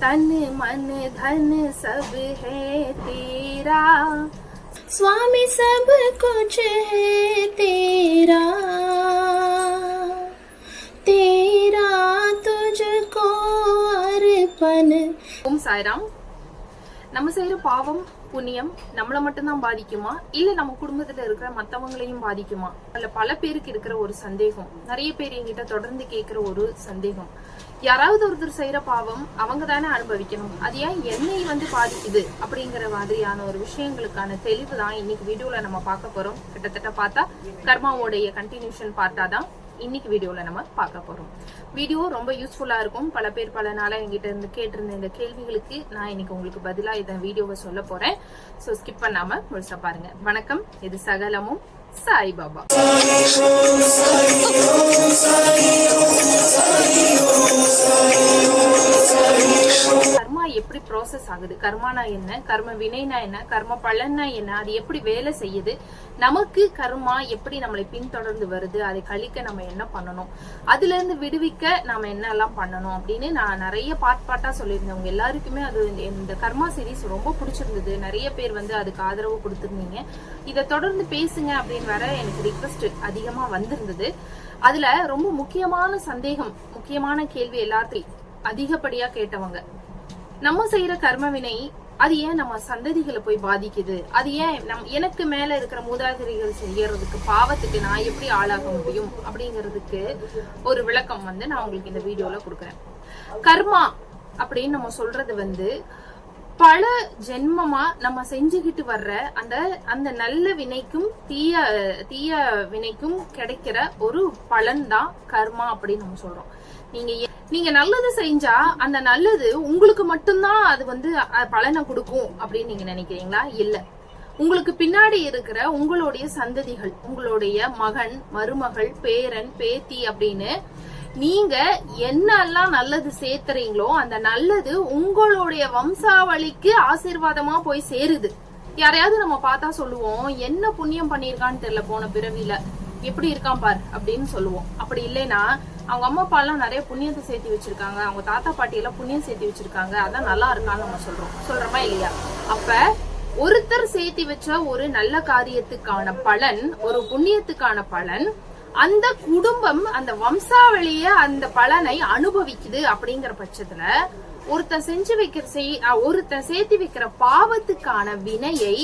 तन मन धन सब है तेरा स्वामी सब कुछ है तेरा तेरा तुझको अर्पण ஓம் சாய்ராம் நம்ம செய்யற பாவம் புண்ணியம் நம்மளை மட்டும்தான் பாதிக்குமா? இல்ல நம்ம குடும்பத்துல இருக்கிற மத்தவங்களையும் பாதிக்குமா? அதுல பல பேருக்கு இருக்கிற ஒரு சந்தேகம். நிறைய பேர் என்கிட்ட தொடர்ந்து கேட்கிற ஒரு சந்தேகம். யாராவது ஒருத்தர் செய்யற பாவம் அவங்க தானே அனுபவிக்கணும். அது ஏன் என்னை வந்து பாதிக்குது? அப்படிங்கிற மாதிரியான ஒரு விஷயங்களுக்கான தெளிவு தான் இன்னைக்கு வீடியோல நம்ம பார்க்க போறோம். கிட்டத்தட்ட பார்த்தா கர்மாவோடைய கண்டினியூஷன் பார்த்தா தான் இன்னைக்கு வீடியோவில் நம்ம பார்க்க போகிறோம் வீடியோ ரொம்ப யூஸ்ஃபுல்லாக இருக்கும். பல பேர் பல நாளாக எங்கிட்ட இருந்து கேட்டிருந்த இந்த கேள்விகளுக்கு நான் இன்னைக்கு உங்களுக்கு பதிலாக இதை வீடியோவை சொல்ல போகிறேன் ஸோ ஸ்கிப் பண்ணாமல் முழுசாக பாருங்க. வணக்கம். இது சகலமும் சாய்பாபா. எப்படி ப்ராசஸ் ஆகுது? கர்மானா என்ன? கர்ம வினைனா என்ன? கர்ம பலன்னா என்ன? அது எப்படி வேலை செய்யுது? நமக்கு கர்மா எப்படி நம்மளை பின்தொடர்ந்து வருது? அதை கழிக்க நம்ம என்ன பண்ணணும்? அதுல இருந்து விடுவிக்க நாம என்னெல்லாம் பண்ணணும்? அப்படின்னு நான் நிறைய பாட் பாட்டா சொல்லியிருந்தேன். உங்க எல்லாருக்குமே அது இந்த கர்மா சீரிஸ் ரொம்ப பிடிச்சிருந்தது. நிறைய பேர் வந்து அதுக்கு ஆதரவு கொடுத்துருந்தீங்க. இதை தொடர்ந்து பேசுங்க அப்படின்னு வர எனக்கு ரிக்வஸ்ட் அதிகமா வந்திருந்தது. அதுல ரொம்ப முக்கியமான சந்தேகம் முக்கியமான கேள்வி எல்லாத்தையும் அதிகப்படியா கேட்டவங்க. நம்ம செய்யற கர்ம வினை அது ஏன் நம்ம சந்ததிகளை போய் பாதிக்குது? அது ஏன் நம் எனக்கு மேல இருக்கிற மூதாதிரிகள் செய்யறதுக்கு பாவத்துக்கு நான் எப்படி ஆளாக முடியும்? அப்படிங்கிறதுக்கு ஒரு விளக்கம் வந்து நான் உங்களுக்கு இந்த வீடியோல கொடுக்குறேன். கர்மா அப்படின்னு நம்ம சொல்றது வந்து பல ஜென்மமா நம்ம செஞ்சுக்கிட்டு வர்ற அந்த அந்த நல்ல வினைக்கும் தீய தீய வினைக்கும் கிடைக்கிற ஒரு பலன் தான் கர்மா அப்படின்னு நம்ம சொல்றோம். நீங்க நீங்க நல்லது செஞ்சா அந்த நல்லது உங்களுக்கு மட்டும்தான் அது வந்து பலனை கொடுக்கும் அப்படின்னு நீங்க நினைக்கிறீங்களா? இல்ல. உங்களுக்கு பின்னாடி இருக்கிற உங்களுடைய சந்ததிகள் உங்களுடைய மகன் மருமகள் பேரன் பேத்தி அப்படின்னு நீங்க என்னெல்லாம் நல்லது சேர்த்துறீங்களோ அந்த நல்லது உங்களுடைய வம்சாவளிக்கு ஆசீர்வாதமா போய் சேருது. யாரையாவது நம்ம பார்த்தா சொல்லுவோம் என்ன புண்ணியம் பண்ணிருக்கான்னு தெரியல போன பிறவியில. எப்படி இருக்கான் பார்? அப்படின்னு சொல்லுவோம். அப்படி இல்லைன்னா அவங்க அம்மா அப்பா எல்லாம் நிறைய புண்ணியத்தை சேர்த்து வச்சிருக்காங்க. அவங்க தாத்தா பாட்டி எல்லாம் புண்ணியம் சேர்த்து வச்சிருக்காங்க. அதான் நல்லா இருக்கான்னு நம்ம சொல்றோம். சொல்றோமா இல்லையா? அப்ப ஒருத்தர் சேர்த்து வச்ச ஒரு நல்ல காரியத்துக்கான பலன் ஒரு புண்ணியத்துக்கான பலன் அந்த குடும்பம் அந்த வம்சாவளிய அந்த பலனை அனுபவிக்குது அப்படிங்கிற பட்சத்துல ஒருத்தன் செஞ்சு வைக்கிற செய் ஒருத்தன் சேர்த்து வைக்கிற பாவத்துக்கான வினையை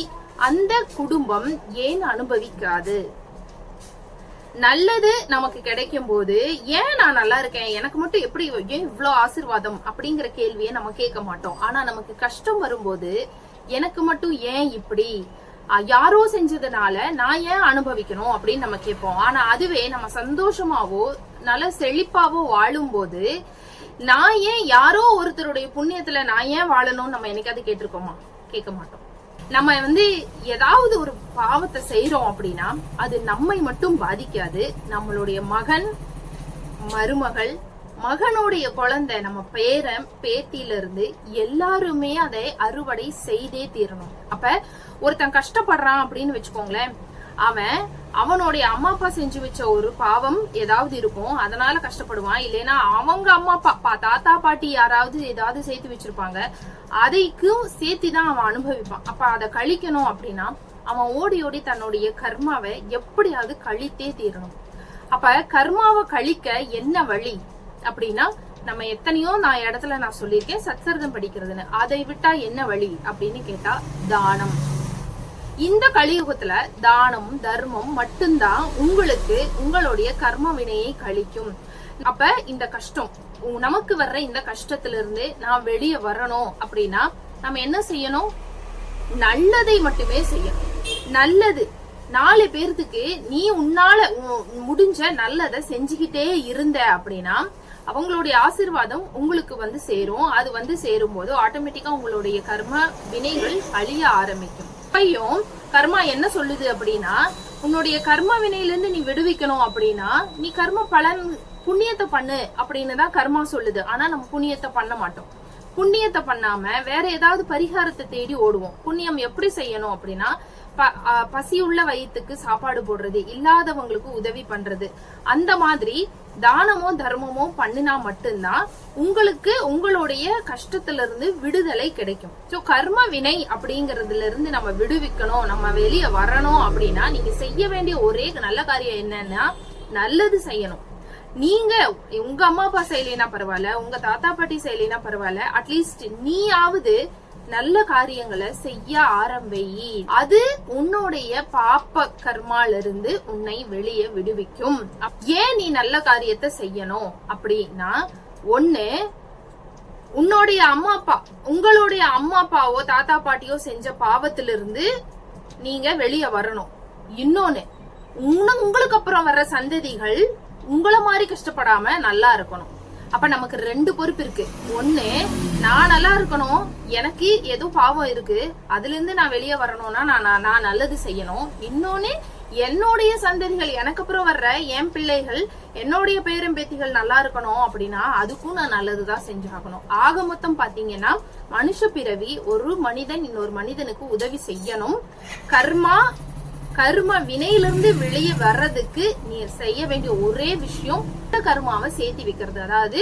அந்த குடும்பம் ஏன் அனுபவிக்காது? நல்லது நமக்கு கிடைக்கும் போது ஏன் நான் நல்லா இருக்கேன்? எனக்கு மட்டும் எப்படி ஏன் இவ்வளோ ஆசிர்வாதம் அப்படிங்கிற கேள்வியை நம்ம கேட்க மாட்டோம். ஆனா நமக்கு கஷ்டம் வரும்போது எனக்கு மட்டும் ஏன் இப்படி? யாரோ செஞ்சதுனால நான் ஏன் அனுபவிக்கணும் அப்படின்னு நம்ம கேட்போம். ஆனா அதுவே நம்ம சந்தோஷமாவோ நல்ல செழிப்பாவோ வாழும்போது நான் ஏன் யாரோ ஒருத்தருடைய புண்ணியத்துல நான் ஏன் வாழணும்னு நம்ம என்னைக்காவது கேட்டிருக்கோமா? கேட்க மாட்டோம். நம்ம வந்து ஏதாவது ஒரு பாவத்தை செய்யறோம் அப்படின்னா அது நம்மை மட்டும் பாதிக்காது. நம்மளுடைய மகன் மருமகள் மகனுடைய குழந்தை நம்ம பேரன் பேத்தில இருந்து எல்லாருமே அதை அறுவடை செய்தே தீரணும். அப்ப ஒருத்தன் கஷ்டப்படுறான் அப்படின்னு வச்சுக்கோங்களேன் அவன் அவனுடைய அம்மா அப்பா செஞ்சு வச்ச ஒரு பாவம் ஏதாவது இருக்கும் அதனால கஷ்டப்படுவான். இல்லைன்னா அவங்க அம்மா அப்பா பா- தாத்தா பாட்டி யாராவது ஏதாவது சேர்த்து வச்சிருப்பாங்க. அதைக்கும் சேர்த்து தான் அவன் அனுபவிப்பான். அப்ப அதை கழிக்கணும் அப்படின்னா அவன் ஓடி ஓடி தன்னுடைய கர்மாவை எப்படியாவது கழித்தே தீரணும். அப்ப கர்மாவை கழிக்க என்ன வழி? அப்படின்னா நம்ம எத்தனையோ நான் இடத்துல நான் சொல்லியிருக்கேன் சத்சர்கம் படிக்கிறதுன்னு. அதை விட்டா என்ன வழி? அப்படின்னு கேட்டா தானம். இந்த கலியுகத்துல தானம் தர்மம் மட்டும்தான் உங்களுக்கு உங்களுடைய கர்ம வினையை கழிக்கும். அப்ப இந்த கஷ்டம் நமக்கு வர்ற இந்த கஷ்டத்துல இருந்து நான் வெளியே வரணும் அப்படின்னா நம்ம என்ன செய்யணும்? நல்லதை மட்டுமே செய்யணும். நல்லது நாலு பேர்த்துக்கு நீ உன்னால முடிஞ்ச நல்லதை செஞ்சுக்கிட்டே இருந்த அப்படின்னா அவங்களுடைய ஆசீர்வாதம் உங்களுக்கு வந்து சேரும். அது வந்து சேரும் போது ஆட்டோமேட்டிக்கா உங்களுடைய கர்ம வினைகள் அழிய ஆரம்பிக்கும். அப்பையும் கர்மா என்ன சொல்லுது அப்படின்னா உன்னுடைய கர்ம வினையில இருந்து நீ விடுவிக்கணும் அப்படின்னா நீ கர்ம பலன் புண்ணியத்தை பண்ணு அப்படின்னு தான் கர்மா சொல்லுது. ஆனா நம்ம புண்ணியத்தை பண்ண மாட்டோம். புண்ணியத்தை பண்ணாம வேற ஏதாவது பரிகாரத்தை தேடி ஓடுவோம். புண்ணியம் எப்படி செய்யணும் அப்படின்னா ப- பசியுள்ள வயிற்றுக்கு சாப்பாடு போடுறது இல்லாதவங்களுக்கு உதவி பண்றது. அந்த மாதிரி தானமோ தர்மமோ பண்ணினா மட்டும்தான் உங்களுக்கு உங்களுடைய கஷ்டத்துல இருந்து விடுதலை கிடைக்கும். சோ கர்ம வினை அப்படிங்கறதுல இருந்து நம்ம விடுவிக்கணும் நம்ம வெளியே வரணும் அப்படின்னா நீங்க செய்ய வேண்டிய ஒரே நல்ல காரியம் என்னன்னா நல்லது செய்யணும். நீங்க உங்க அம்மா அப்பா செய்யலைன்னா பரவாயில்ல உங்க தாத்தா பாட்டி செய்யலைன்னா பரவாயில்ல அட்லீஸ்ட் நீயாவது நல்ல காரியங்களை செய்ய ஆரம்பி. அது உன்னுடைய பாப்ப கர்மால இருந்து உன்னை வெளியே விடுவிக்கும். ஏன் நீ நல்ல காரியத்தை செய்யணும் அப்படின்னா ஒண்ணு உன்னுடைய அம்மா அப்பா உங்களுடைய அம்மா அப்பாவோ தாத்தா பாட்டியோ செஞ்ச பாவத்திலிருந்து நீங்க வெளியே வரணும். இன்னொன்னு உங்களுக்கு அப்புறம் வர்ற சந்ததிகள் உங்களை மாதிரி கஷ்டப்படாம நல்லா இருக்கணும். அப்ப நமக்கு ரெண்டு பொறுப்பு இருக்கு. ஒண்ணு நான் நல்லா இருக்கணும். எனக்கு ஏதோ பாவம் இருக்கு. அதுல இருந்து நான் வெளியே வரணும்னா நான் நான் நான் நல்லது செய்யணும். இன்னொன்னு என்னுடைய சந்ததிகள் எனக்கு அப்புறம் வர்ற என் பிள்ளைகள் என்னுடைய பேரும் பேத்திகள் நல்லா இருக்கணும் அப்படின்னா அதுக்கும் நான் நல்லதுதான் செஞ்சாகணும். ஆக மொத்தம் பாத்தீங்கன்னா மனுஷ பிறவி ஒரு மனிதன் இன்னொரு மனிதனுக்கு உதவி செய்யணும். கர்மா கர்ம வினையிலிருந்து வெளியே வர்றதுக்கு நீர் செய்ய வேண்டிய ஒரே விஷயம் புண்ணிய கர்மாவை சேர்த்தி வைக்கிறது. அதாவது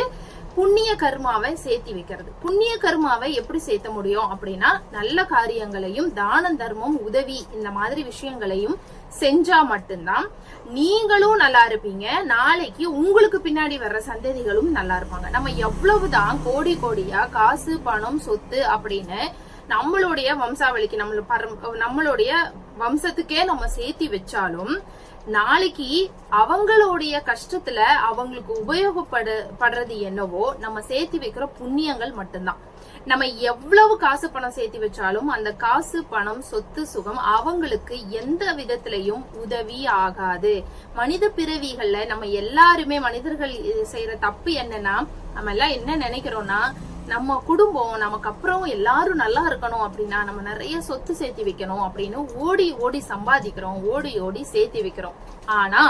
புண்ணிய கர்மாவை சேர்த்தி வைக்கிறது. புண்ணிய கர்மாவை எப்படி சேர்த்த முடியும் அப்படின்னா நல்ல காரியங்களையும் தானம் தர்மம் உதவி இந்த மாதிரி விஷயங்களையும் செஞ்சா மட்டும்தான் நீங்களும் நல்லா இருப்பீங்க. நாளைக்கு உங்களுக்கு பின்னாடி வர்ற சந்ததிகளும் நல்லா இருப்பாங்க. நம்ம எவ்வளவுதான் கோடி கோடியா காசு பணம் சொத்து அப்படின்னு நம்மளுடைய வம்சாவளிக்கு நம்மள பரம் நம்மளுடைய வம்சத்துக்கே நம்ம சேர்த்தி வச்சாலும் நாளைக்கு அவங்களுடைய கஷ்டத்துல அவங்களுக்கு உபயோகப்படு படுறது என்னவோ நம்ம சேர்த்தி வைக்கிற புண்ணியங்கள் மட்டும்தான். நம்ம எவ்வளவு காசு பணம் சேர்த்தி வச்சாலும் அந்த காசு பணம் சொத்து சுகம் அவங்களுக்கு எந்த விதத்திலையும் உதவி ஆகாது. மனித பிறவிகள்ல நம்ம எல்லாருமே மனிதர்கள் செய்யற தப்பு என்னன்னா நம்ம எல்லாம் என்ன நினைக்கிறோம்னா நம்ம குடும்பம் நமக்கு அப்புறம் எல்லாரும் நல்லா இருக்கணும் அப்படின்னா நம்ம நிறைய சொத்து சேர்த்து வைக்கணும் அப்படின்னு ஓடி ஓடி சம்பாதிக்கிறோம் ஓடி ஓடி சேர்த்து வைக்கிறோம். ஆனா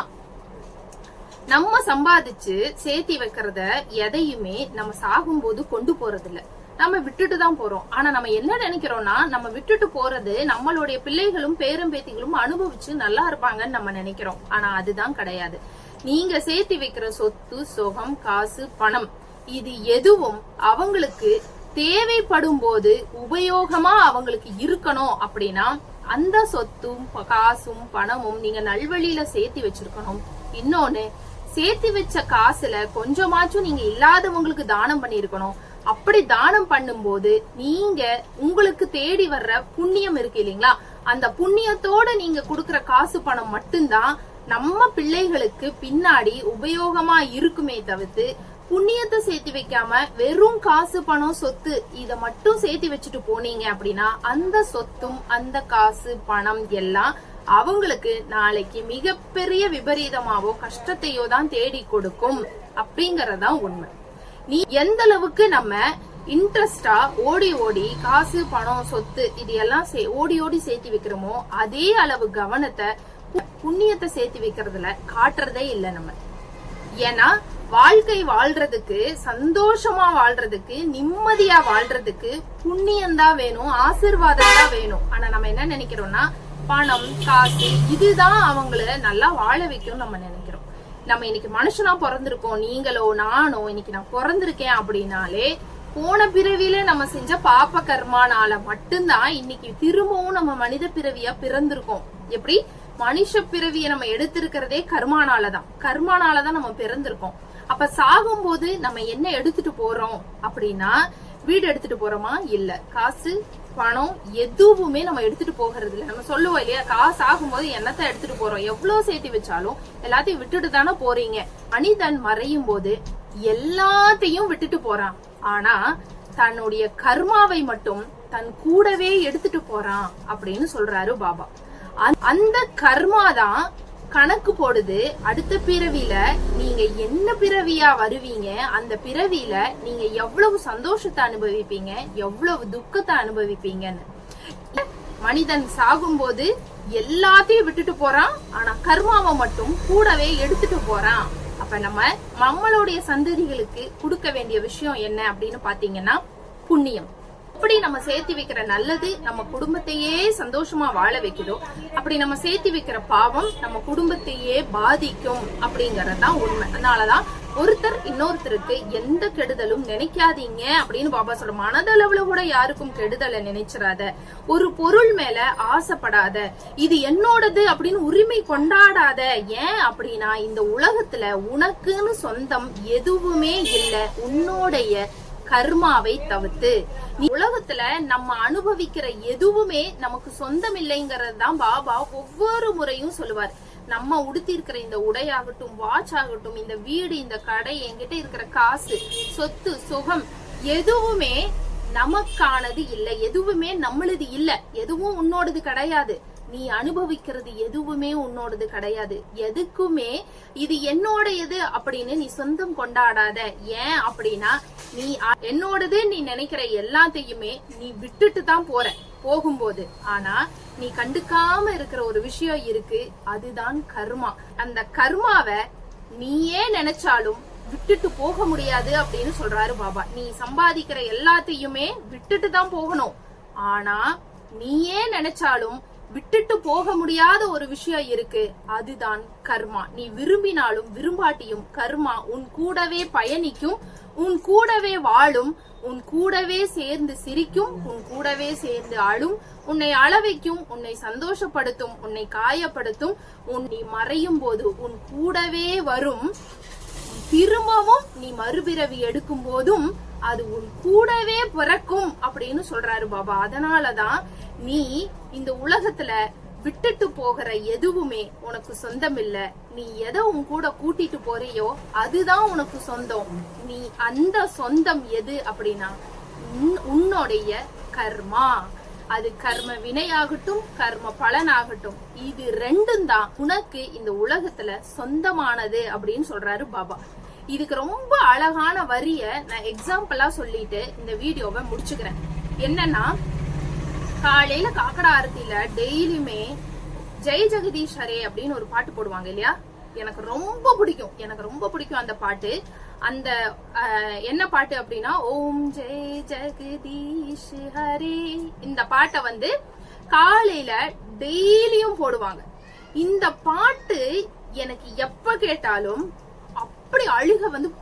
நம்ம சம்பாதிச்சு சேர்த்தி வைக்கிறத எதையுமே நம்ம சாகும்போது கொண்டு போறது இல்ல நம்ம விட்டுட்டு தான் போறோம். ஆனா நம்ம என்ன நினைக்கிறோம்னா நம்ம விட்டுட்டு போறது நம்மளுடைய பிள்ளைகளும் பேரம்பேத்திகளும் அனுபவிச்சு நல்லா இருப்பாங்கன்னு நம்ம நினைக்கிறோம். ஆனா அதுதான் கிடையாது. நீங்க சேர்த்தி வைக்கிற சொத்து சுகம் காசு பணம் இது எதுவும் அவங்களுக்கு தேவைப்படும் போது உபயோகமா அவங்களுக்கு இருக்கணும் அப்படின்னா அந்த சொத்தும் காசும் பணமும் நீங்க நல்வழியில சேர்த்து வச்சிருக்கணும். இன்னொன்னு சேர்த்து வச்ச காசுல கொஞ்சமாச்சும் நீங்க இல்லாதவங்களுக்கு தானம் பண்ணிருக்கணும் அப்படி தானம் பண்ணும்போது நீங்க உங்களுக்கு தேடி வர்ற புண்ணியம் இருக்கு இல்லைங்களா? அந்த புண்ணியத்தோட நீங்க கொடுக்கற காசு பணம் மட்டும்தான் நம்ம பிள்ளைகளுக்கு பின்னாடி உபயோகமா இருக்குமே தவிர்த்து புண்ணியத்தை சேர்த்து வைக்காம வெறும் காசு பணம் சொத்து இத மட்டும் சேர்த்து வச்சுட்டு போனீங்க அப்படின்னா அந்த சொத்தும் அந்த காசு பணம் எல்லாம் அவங்களுக்கு நாளைக்கு மிகப்பெரிய விபரீதமாவோ கஷ்டத்தையோ தான் தேடி கொடுக்கும் அப்படிங்கறதான் உண்மை. நீ எந்த அளவுக்கு நம்ம இன்ட்ரெஸ்டா ஓடி ஓடி காசு பணம் சொத்து இது எல்லாம் சே- ஓடி ஓடி சேர்த்து வைக்கிறோமோ அதே அளவு கவனத்தை புண்ணியத்தை சேர்த்து வைக்கிறதுல காட்டுறதே இல்லை நம்ம. ஏன்னா வாழ்க்கை வாழ்றதுக்கு சந்தோஷமா வாழ்றதுக்கு நிம்மதியா வாழ்றதுக்கு புண்ணியம்தான் வேணும் ஆசிர்வாதம் தான் வேணும். ஆனா நம்ம என்ன நினைக்கிறோம்னா பணம் காசு இதுதான் அவங்கள நல்லா வாழ வைக்கும் நம்ம நினைக்கிறோம். நம்ம இன்னைக்கு மனுஷனா பிறந்திருக்கோம். நீங்களோ நானோ இன்னைக்கு நான் பிறந்திருக்கேன் அப்படின்னாலே போன பிறவியில நம்ம செஞ்ச பாப்ப கர்மானால மட்டும்தான் இன்னைக்கு திரும்பவும் நம்ம மனித பிறவியா பிறந்திருக்கோம். எப்படி? மனுஷ பிறவியை நம்ம எடுத்திருக்கிறதே கர்மானாலதான். கர்மானாலதான் நம்ம பிறந்திருக்கோம். அப்ப சாகும்போது நம்ம என்ன எடுத்துட்டு போறோம் அப்படின்னா வீடு எடுத்துட்டு போறோமா? இல்ல. காசு பணம் எதுவுமே நம்ம எடுத்துட்டு போகிறது இல்லை. நம்ம சொல்லுவோம் இல்லையா காசு ஆகும்போது என்னத்தை எடுத்துட்டு போறோம்? எவ்வளவு சேர்த்து வச்சாலும் எல்லாத்தையும் விட்டுட்டு தானே போறீங்க. மனிதன் மறையும் போது எல்லாத்தையும் விட்டுட்டு போறான். ஆனா தன்னுடைய கர்மாவை மட்டும் தன் கூடவே எடுத்துட்டு போறான் அப்படின்னு சொல்றாரு பாபா. அந்த கர்மா தான் கணக்கு போடுது அடுத்த பிறவியில நீங்க என்ன பிறவியா வருவீங்க அந்த பிறவியில நீங்க எவ்வளவு சந்தோஷத்தை அனுபவிப்பீங்க எவ்வளவு துக்கத்தை அனுபவிப்பீங்கன்னு. மனிதன் சாகும்போது எல்லாத்தையும் விட்டுட்டு போறான் ஆனா கர்மாவை மட்டும் கூடவே எடுத்துட்டு போறான். அப்ப நம்ம நம்மளுடைய சந்ததிகளுக்கு கொடுக்க வேண்டிய விஷயம் என்ன அப்படின்னு பாத்தீங்கன்னா புண்ணியம். எப்படி நம்ம சேர்த்து வைக்கிற நல்லது நம்ம குடும்பத்தையே சந்தோஷமா வாழ வைக்குதோ அப்படி நம்ம சேர்த்து வைக்கிற பாவம் நம்ம குடும்பத்தையே பாதிக்கும் அப்படிங்கறதுதான் உண்மை. அதனாலதான் ஒருத்தர் இன்னொருத்தருக்கு எந்த கெடுதலும் நினைக்காதீங்க அப்படின்னு பாபா சொல்ற மனதளவுல கூட யாருக்கும் கெடுதலை நினைச்சிடாத ஒரு பொருள் மேல ஆசைப்படாத. இது என்னோடது அப்படின்னு உரிமை கொண்டாடாத. ஏன் அப்படின்னா இந்த உலகத்துல உனக்குன்னு சொந்தம் எதுவுமே இல்ல. உன்னோடைய கர்மாவை தவிர்த்து. உலகத்துல நம்ம அனுபவிக்கிற எதுவுமே நமக்கு சொந்தம் இல்லைங்கிறது தான் பாபா ஒவ்வொரு முறையும் சொல்லுவார். நம்ம உடுத்திருக்கிற இந்த உடையாகட்டும் வாட்ச் ஆகட்டும் இந்த வீடு இந்த கடை என்கிட்ட இருக்கிற காசு சொத்து சுகம் எதுவுமே நமக்கானது இல்லை. எதுவுமே நம்மளது இல்லை. எதுவும் உன்னோடது கிடையாது. நீ அனுபவிக்கிறது எதுவுமே உன்னோடது கிடையாது. எதுக்குமே இது என்னோடையது அப்படின்னு நீ சொந்தம் கொண்டாடாத. ஏன் அப்படின்னா நீ என்னோடது நீ நினைக்கிற எல்லாத்தையுமே நீ விட்டுட்டு தான் போற போகும்போது. ஆனா நீ கண்டுக்காம இருக்கிற ஒரு விஷயம் இருக்கு அதுதான் கர்மா. அந்த கர்மாவை நீயே நினைச்சாலும் விட்டுட்டு போக முடியாது அப்படின்னு சொல்றாரு பாபா. நீ சம்பாதிக்கிற எல்லாத்தையுமே விட்டுட்டு தான் போகணும். ஆனா நீயே நினைச்சாலும் விட்டுட்டு போக முடியாத ஒரு விஷயம் இருக்கு. அதுதான் கர்மா. நீ விரும்பினாலும் விரும்பாட்டியும் கர்மா உன் கூடவே பயணிக்கும் உன் கூடவே வாழும் உன் கூடவே சேர்ந்து சிரிக்கும் உன் கூடவே சேர்ந்து அழும் உன்னை அளவைக்கும் உன்னை சந்தோஷப்படுத்தும் உன்னை காயப்படுத்தும் உன் நீ மறையும் போது உன் கூடவே வரும். திரும்பவும் நீ மறுபிறவி எடுக்கும் போதும் அது உன் கூடவே பிறக்கும் அப்படின்னு சொல்றாரு பாபா. அதனாலதான் நீ இந்த உலகத்துல விட்டுட்டு போகிற எதுவுமே உனக்கு சொந்தம் இல்ல நீ எதை உன் கூட கூட்டிட்டு போறியோ அதுதான் உனக்கு சொந்தம். நீ அந்த சொந்தம் எது அப்படின்னா உன்- உன்னுடைய கர்மா. அது கர்ம வினையாகட்டும் கர்ம பலனாகட்டும். இது ரெண்டும் தான் உனக்கு இந்த உலகத்துல சொந்தமானது அப்படின்னு சொல்றாரு பாபா. இதுக்கு ரொம்ப அழகான வரிய நான் எக்ஸாம்பிளா சொல்லிட்டு இந்த வீடியோவை முடிச்சுக்கிறேன். என்னன்னா காலையில காக்கடா ஆரத்தியில டெய்லியுமே ஜெய் ஜெகதீஷ் ஹரே அப்படின்னு ஒரு பாட்டு போடுவாங்க இல்லையா? எனக்கு ரொம்ப பிடிக்கும். எனக்கு ரொம்ப பிடிக்கும் அந்த பாட்டு. அந்த என்ன பாட்டு அப்படின்னா ஓம் ஜெய் ஜெகதீஷ் ஹரே இந்த பாட்டை வந்து காலையில டெய்லியும் போடுவாங்க. இந்த பாட்டு எனக்கு எப்ப கேட்டாலும் அப்படி அழுக வந்து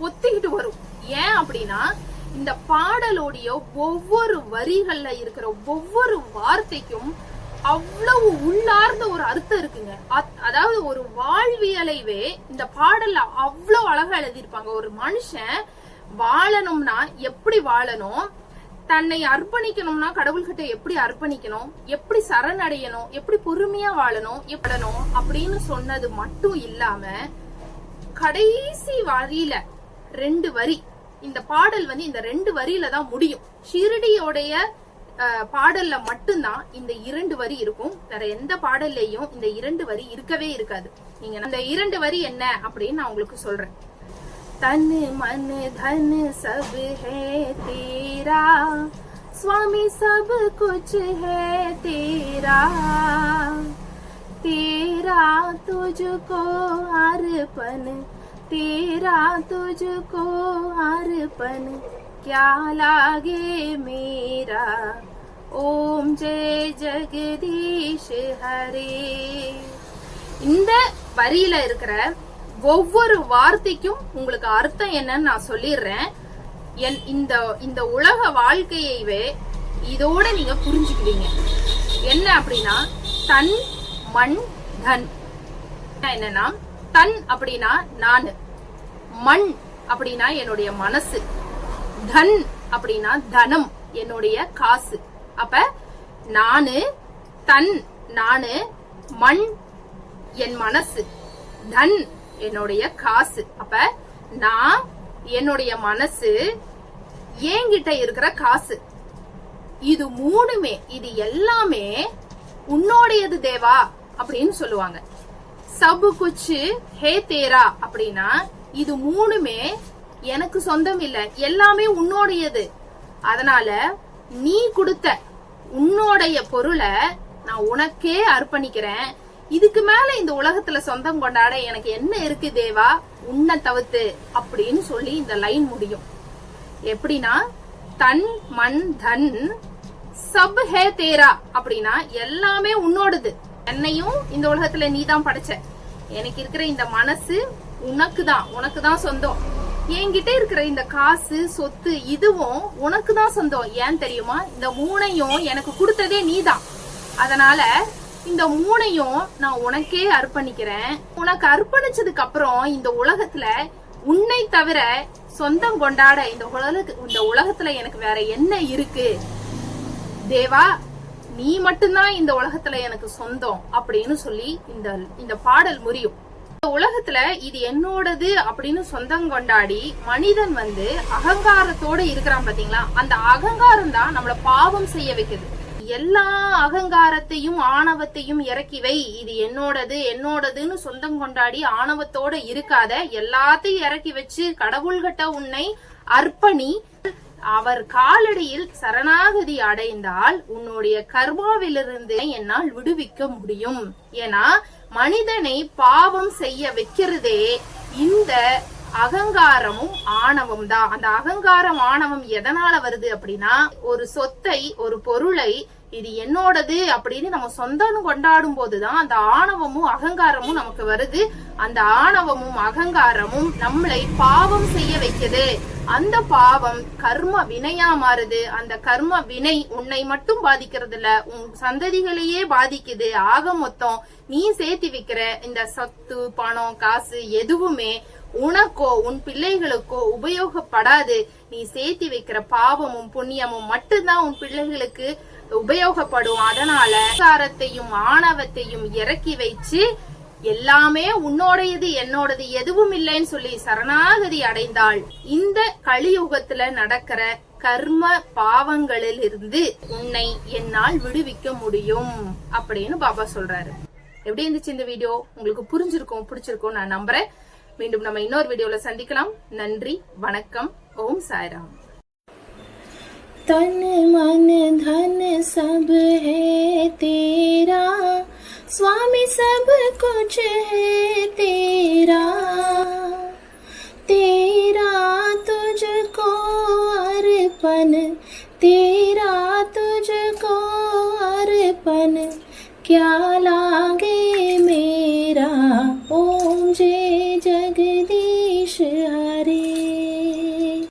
பொத்திக்கிட்டு வரும். ஏன் அப்படின்னா இந்த பாடலோடைய ஒவ்வொரு வரிகள்ல இருக்கிற ஒவ்வொரு வார்த்தைக்கும் அவ்வளவு உள்ளார்ந்த ஒரு அர்த்தம் இருக்குங்க. அத்- அதாவது ஒரு வாழ்வியலைவே இந்த பாடல்ல அவ்வளவு அழகா எழுதியிருப்பாங்க. ஒரு மனுஷன் வாழணும்னா எப்படி வாழணும்? தன்னை அர்ப்பணிக்கணும்னா கடவுள்கிட்ட எப்படி அர்ப்பணிக்கணும்? எப்படி சரணடையணும்? எப்படி பொறுமையா வாழணும்? எப்படணும் அப்படின்னு சொன்னது மட்டும் இல்லாம கடைசி வரியில ரெண்டு வரி. இந்த பாடல் வந்து இந்த ரெண்டு வரியில தான் முடியும். ஷிரடியோடைய பாடல்ல மட்டும்தான் இந்த இரண்டு வரி இருக்கும். வேற எந்த பாடல்லையும் இந்த இரண்டு வரி இருக்கவே இருக்காது. நீங்க அந்த இரண்டு வரி என்ன அப்படின்னு நான் உங்களுக்கு சொல்றேன். தன் மனு தனு சப் ஹே தேரா சுவாமி சப் குச் ஹே தேரா. तेरा तुझको अर्पण तेरा तुझको अर्पण क्या लागे मेरा ஓம் ஜெய் ஜெகதீஷ் ஹரே இந்த வரியில இருக்கிற ஒவ்வொரு வார்த்தைக்கும் உங்களுக்கு அர்த்தம் என்னன்னு நான் சொல்லிடுறேன் என் இந்த இந்த உலக வாழ்க்கையவே இதோட நீங்க புரிஞ்சுக்குவீங்க என்ன அப்படின்னா தன் மண் தன். என்னன்னா தன் அப்படின்னா நானு. மண் அப்படின்னா என்னுடைய மனசு. தன் அப்படின்னா தனம் என்னுடைய காசு. அப்ப நானு தன் நானு மண் என் மனசு. தன் என்னுடைய காசு. அப்ப நான் என்னுடைய மனசு என்கிட்ட இருக்கிற காசு. இது மூணுமே இது எல்லாமே உன்னோடையது தேவா. அப்படின்னு சொல்லுவாங்க. சபு குச்சு ஹே தேரா அப்படின்னா இது மூணுமே எனக்கு சொந்தம் இல்ல. எல்லாமே உன்னோடையது. அதனால நீ கொடுத்த உன்னோடைய பொருளை நான் உனக்கே அர்ப்பணிக்கிறேன். இதுக்கு மேல இந்த உலகத்துல சொந்தம் கொண்டாட எனக்கு என்ன இருக்கு தேவா? உன்னை தவிர்த்து அப்படின்னு சொல்லி இந்த லைன் முடியும். எப்படின்னா தன் மண் தன் சப் ஹே தேரா அப்படின்னா எல்லாமே உன்னோடது. என்னையும் இந்த உலகத்துல நீ தான் படைச்ச. எனக்கு இருக்கிற இந்த மனசு உனக்கு தான் உனக்கு தான் சொந்தம். என்கிட்ட இருக்கிற இந்த காசு சொத்து இதுவும் உனக்கு தான் சொந்தம். ஏன் தெரியுமா? இந்த மூணையும் எனக்கு கொடுத்ததே நீ தான் அதனால இந்த மூணையும் நான் உனக்கே அர்ப்பணிக்கிறேன். உனக்கு அர்ப்பணிச்சதுக்கு அப்புறம் இந்த உலகத்துல உன்னை தவிர சொந்தம் கொண்டாட இந்த உலக இந்த உலகத்துல எனக்கு வேற என்ன இருக்கு? தேவா நீ மட்டும்தான் இந்த உலகத்துல எனக்கு சொந்தம் அப்படின்னு சொல்லி இந்த இந்த பாடல் முறியும். இந்த உலகத்துல இது என்னோடது அப்படின்னு சொந்தம் கொண்டாடி மனிதன் வந்து அகங்காரத்தோட இருக்கிறான் பாத்தீங்களா? அந்த அகங்காரம் தான் நம்மள பாவம் செய்ய வைக்குது. எல்லா அகங்காரத்தையும் ஆணவத்தையும் இறக்கி வை. இது என்னோடது என்னோடதுன்னு சொந்தம் கொண்டாடி ஆணவத்தோட இருக்காத எல்லாத்தையும் இறக்கி வச்சு கடவுள்கிட்ட உன்னை அர்ப்பணி அவர் காலடியில் சரணாகதி அடைந்தால் உன்னுடைய கர்மாவிலிருந்து என்னால் விடுவிக்க முடியும். ஏன்னா மனிதனை பாவம் செய்ய வைக்கிறதே இந்த அகங்காரமும் ஆணவம் தான். அந்த அகங்காரம் ஆணவம் எதனால வருது அப்படின்னா ஒரு சொத்தை ஒரு பொருளை இது என்னோடது அப்படின்னு நம்ம சொந்தம் கொண்டாடும் போதுதான் அந்த ஆணவமும் அகங்காரமும் நமக்கு வருது. அந்த ஆணவமும் அகங்காரமும் நம்மளை பாவம் செய்ய வைக்குது. அந்த பாவம் கர்ம வினையா மாறுது. அந்த கர்ம வினை உன்னை மட்டும் பாதிக்கிறது இல்ல உன் சந்ததிகளையே பாதிக்குது. ஆக மொத்தம் நீ சேர்த்து வைக்கிற இந்த சத்து பணம் காசு எதுவுமே உனக்கோ உன் பிள்ளைகளுக்கோ உபயோகப்படாது. நீ சேர்த்து வைக்கிற பாவமும் புண்ணியமும் மட்டும்தான் உன் பிள்ளைகளுக்கு உபயோகப்படும். அதனால சாரத்தையும் ஆணவத்தையும் இறக்கி வச்சு எல்லாமே உன்னோடையது என்னோடது எதுவும் இல்லைன்னு சொல்லி சரணாகதி அடைந்தாள். இந்த கலியுகத்துல நடக்கிற கர்ம பாவங்களில் இருந்து உன்னை என்னால் விடுவிக்க முடியும் அப்படின்னு பாபா சொல்றாரு. எப்படி இருந்துச்சு இந்த வீடியோ? உங்களுக்கு புரிஞ்சிருக்கும் பிடிச்சிருக்கும் நான் நம்புறேன். மீண்டும் நம்ம இன்னொரு வீடியோல சந்திக்கலாம். நன்றி வணக்கம் ஓம் சாய்ராம். तन मन धन सब है तेरा। स्वामी सब कुछ है तेरा। तेरा तुझको अर्पण, तेरा तुझको अर्पण। क्या